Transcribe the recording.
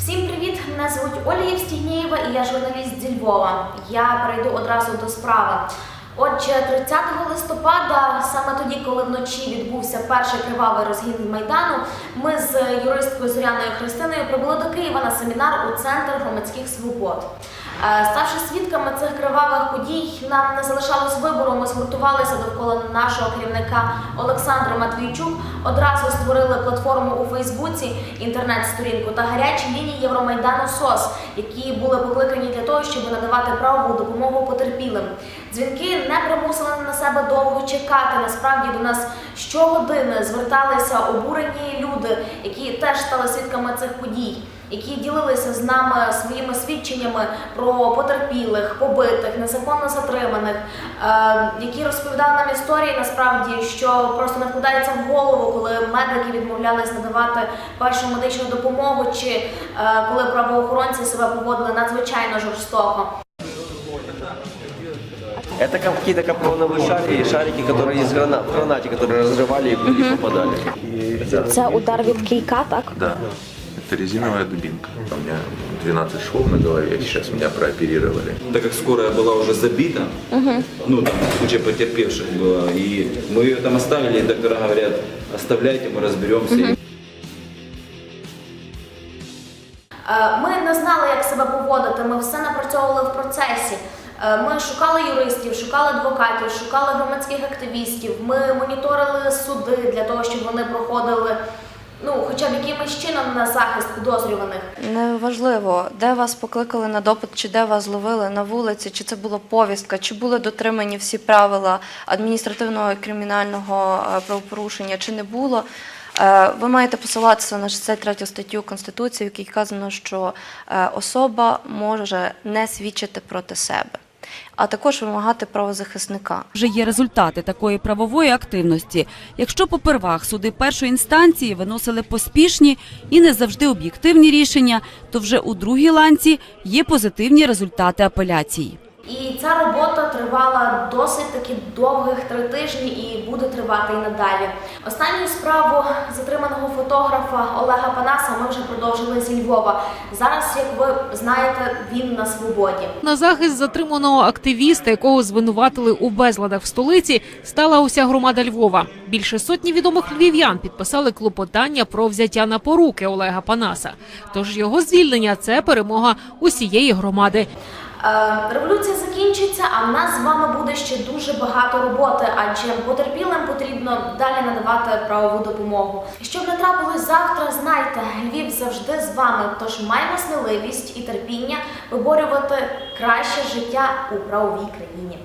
Всім привіт! Мене звуть Оля Євстігнієва і я журналіст зі Львова. Я перейду одразу до справи. Отже, 30 листопада, саме тоді, коли вночі відбувся перший кривавий розгін майдану, ми з юристкою Зоряною Христиною прибули до Києва на семінар у центр громадських свобод. Е, Ставши свідками цих кривавих подій, нам не залишалось вибору. Ми згуртувалися довкола нашого керівника Олександра Матвійчук. Одразу створили платформу у Фейсбуці, інтернет-сторінку та гарячі лінії Євромайдану СОС, які були покликані для того, щоб надавати правову допомогу потерпілим. Дзвінки не примусили на себе довго чекати. Насправді до нас щогодини зверталися обурені люди, які теж стали свідками цих подій які ділилися з нами своїми свідченнями про потерпілих, побитих, незаконно затриманих, е, які розповідали нам історії, насправді, що просто не вкладається в голову, коли медики відмовлялись надавати першу медичну допомогу, чи е, коли правоохоронці себе поводили надзвичайно жорстоко. Это как какие-то капроновые шарики, шарики, которые из гранат, в гранате, которые разрывали и попадали. Це удар від кійка, так? Да. Это резиновая дубинка. У меня 12 швов на голове, сейчас меня прооперировали. Так как скорая была уже забита, ну там куча потерпевших было, и мы ее там оставили, и доктора говорят, оставляйте, мы разберемся. Е, Ми не знали, як себе поводити. Ми все напрацьовували в процесі. Е, Ми шукали юристів, шукали адвокатів, шукали громадських активістів. Ми моніторили суди для того, щоб вони проходили ну, хоча б якимось чином на захист підозрюваних. Неважливо, де вас покликали на допит, чи де вас зловили на вулиці, чи це була повістка, чи були дотримані всі правила адміністративного і кримінального е, правопорушення, чи не було. Е, Ви маєте посилатися на 63 статтю Конституції, в якій вказано, що е, особа може не свідчити проти себе, а також вимагати правозахисника. Вже є результати такої правової активності. Якщо попервах суди першої інстанції виносили поспішні і не завжди об'єктивні рішення, то вже у другій ланці є позитивні результати апеляції. І ця робота тривала досить таки довгих три тижні і буде тривати і надалі. Останню справу затриманого фотографа Олега Панаса ми вже продовжили зі Львова. Зараз, як ви знаєте, він на свободі. На захист затриманого активіста, якого звинуватили у безладах в столиці, стала уся громада Львова. Більше сотні відомих львів'ян підписали клопотання про взяття на поруки Олега Панаса. Тож його звільнення це перемога усієї громади. Е, Революція закінчиться, а в нас з вами буде ще дуже багато роботи, адже потерпілим потрібно далі надавати правову допомогу. Щоб не трапилось завтра, знайте, Львів завжди з вами. Тож маємо сміливість і терпіння виборювати краще життя у правовій країні.